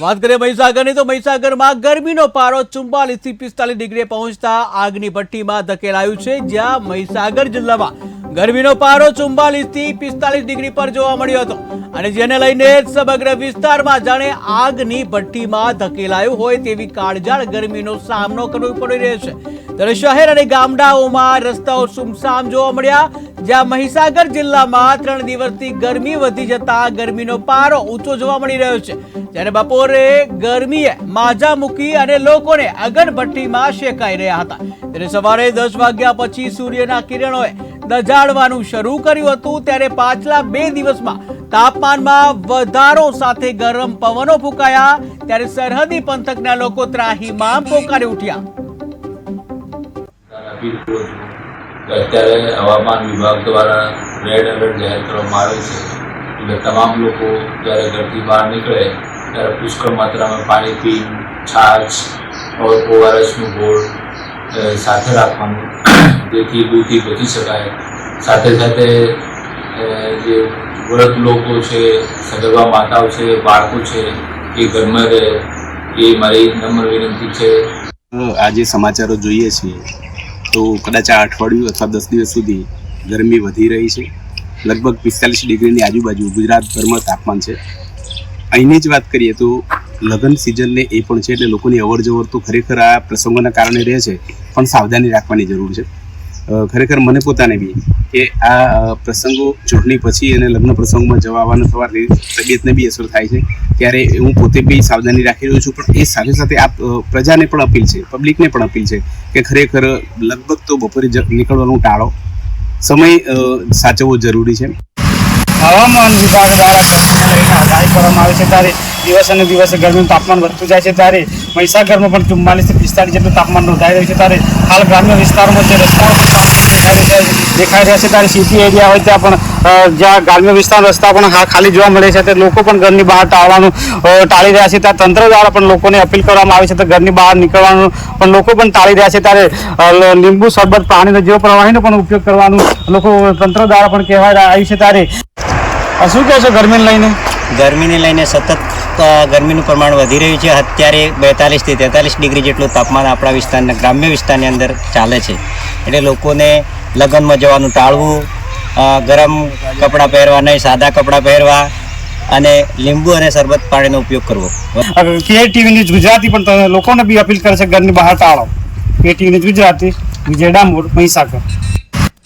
વાત કરીએ મહીસાગરની, તો મહીસાગરમાં ગરમીનો પારો ચુમ્બાલીસથી પિસ્તાલીસ ડિગ્રીએ પહોંચતા આગની ભઠ્ઠીમાં ધકેલાયું છે, જ્યાં મહીસાગર જિલ્લામાં ગરમીનો પારો ચુમ્બાલીસથી પિસ્તાલીસ ડિગ્રી પર જોવા મળ્યો હતો. અને જેને લઈને સમગ્ર વિસ્તારમાં જાણે આગની ભઠ્ઠીમાં ધકેલાયું હોય તેવી કાળજાળ ગરમીનો સામનો કરવો પડી રહ્યો છે. ત્યારે શહેર અને ગામડાઓમાં રસ્તાઓ સુમસામ જોવા મળ્યા. જ્યાં મહીસાગર જિલ્લામાં ત્રણ દિવસથી ગરમી વધી જતા ગરમીનો પારો ઊંચો જોવા મળી રહ્યો છે. જ્યારે બપોરે ગરમીએ માજા મૂકી અને લોકોને અગરભઠ્ઠીમાં શેકાઈ રહ્યા હતા. ત્યારે સવારે દસ વાગ્યા પછી સૂર્યના કિરણોએ દજાડવાનું શરૂ કર્યું હતું. ત્યારે પાછલા બે દિવસમાં તાપમાનમાં વધારો સાથે ગરમ પવનો ફૂંકાયા. ત્યારે સરહદી પંથકના લોકો ત્રાહીમાં પોકારી ઉઠ્યા. કે અત્યારે હવામાન વિભાગ દ્વારા રેડ એલર્ટ જાહેર કરવામાં આવે છે. એટલે તમામ લોકો જ્યારે ઘરથી બહાર નીકળે, ત્યારે પુષ્કળ માત્રામાં પાણી પી છાશ ઓઆરએસનું ગોળ સાથે રાખવાનું. જેથી લૂથી બચી શકાય. સાથે સાથે જે વૃદ્ધ લોકો છે, સગર્ભા માતાઓ છે, બાળકો છે, એ ઘરમાં રહે. એ મારી નમ્ર વિનંતી છે. આજે સમાચારો જોઈએ છીએ. તો કદાચ આ અઠવાડિયું અથવા દસ દિવસ સુધી ગરમી વધી રહી છે. લગભગ પિસ્તાલીસ ડિગ્રીની આજુબાજુ ગુજરાતભરમાં તાપમાન છે. અહીંની જ વાત કરીએ તો લગ્ન સિઝનને એ પણ છે એટલે લોકોની અવર જવર તો ખરેખર આ પ્રસંગોના કારણે રહે છે. પણ સાવધાની રાખવાની જરૂર છે. ખરેખર મને પોતાને બી કે આ પ્રસંગો ચૂંટણી પછી અને લગ્ન પ્રસંગમાં જવા આવવાનું થવાથી તબિયતને બી અસર થાય છે. ત્યારે હું પોતે બી સાવધાની રાખી રહ્યો છું, પણ એ સાથે સાથે આ પ્રજાને પણ અપીલ છે, પબ્લિકને પણ અપીલ છે કે ખરેખર લગભગ તો બપોરે નીકળવાનું ટાળો. સમય સાચવવો જરૂરી છે. હવામાન વિભાગ દ્વારા ગરમીને કરવામાં આવે છે. ત્યારે દિવસ અને દિવસે ગરમીનું તાપમાન વધતું જાય છે. ત્યારે મહીસાગરમાં પણ ચુમ્માલીસથી પિસ્તાલીસ જેટલું તાપમાન નોંધાઈ રહ્યું છે, ત્યારે હાલ ગ્રામ્ય વિસ્તારોમાં જે રસ્તાઓ દેખાઈ રહ્યા છે ત્યારે સિટી એરિયા હોય ત્યાં પણ જ્યાં ગ્રામ્ય વિસ્તાર રસ્તા પણ ખાલી જોવા મળે છે, તે લોકો પણ ઘરની બહાર ટાળવાનું ટાળી રહ્યા છે. ત્યાં તંત્ર દ્વારા પણ લોકોને અપીલ કરવામાં આવે છે તો ઘરની બહાર નીકળવાનું પણ લોકો પણ ટાળી રહ્યા છે. ત્યારે લીંબુ શરબત, પાણીનો જેવો પ્રવાહીનો પણ ઉપયોગ કરવાનું લોકો તંત્ર દ્વારા પણ કહેવાય આવ્યું છે. ત્યારે શું કહો છે ગરમીને લઈને? ગરમીને લઈને સતત ગરમીનું પ્રમાણ વધી રહ્યું છે. અત્યારે બેતાલીસથી તેતાલીસ ડિગ્રી જેટલું તાપમાન આપણા વિસ્તારના ગ્રામ્ય વિસ્તારની અંદર ચાલે છે. એટલે લોકોને લગ્નમાં જવાનું ટાળવું ગરમ કપડાં પહેરવા નહીં, સાદા કપડાં પહેરવા અને લીંબુ અને શરબત પાણીનો ઉપયોગ કરવો. કે ટીવી ન્યૂઝ ગુજરાતી પણ તમે લોકોને બી અપીલ કરે છે ઘરની બહાર ટાળો. કે ટીવી ન્યૂઝ ગુજરાતી, વિજય ડામોર, મહીસાગર.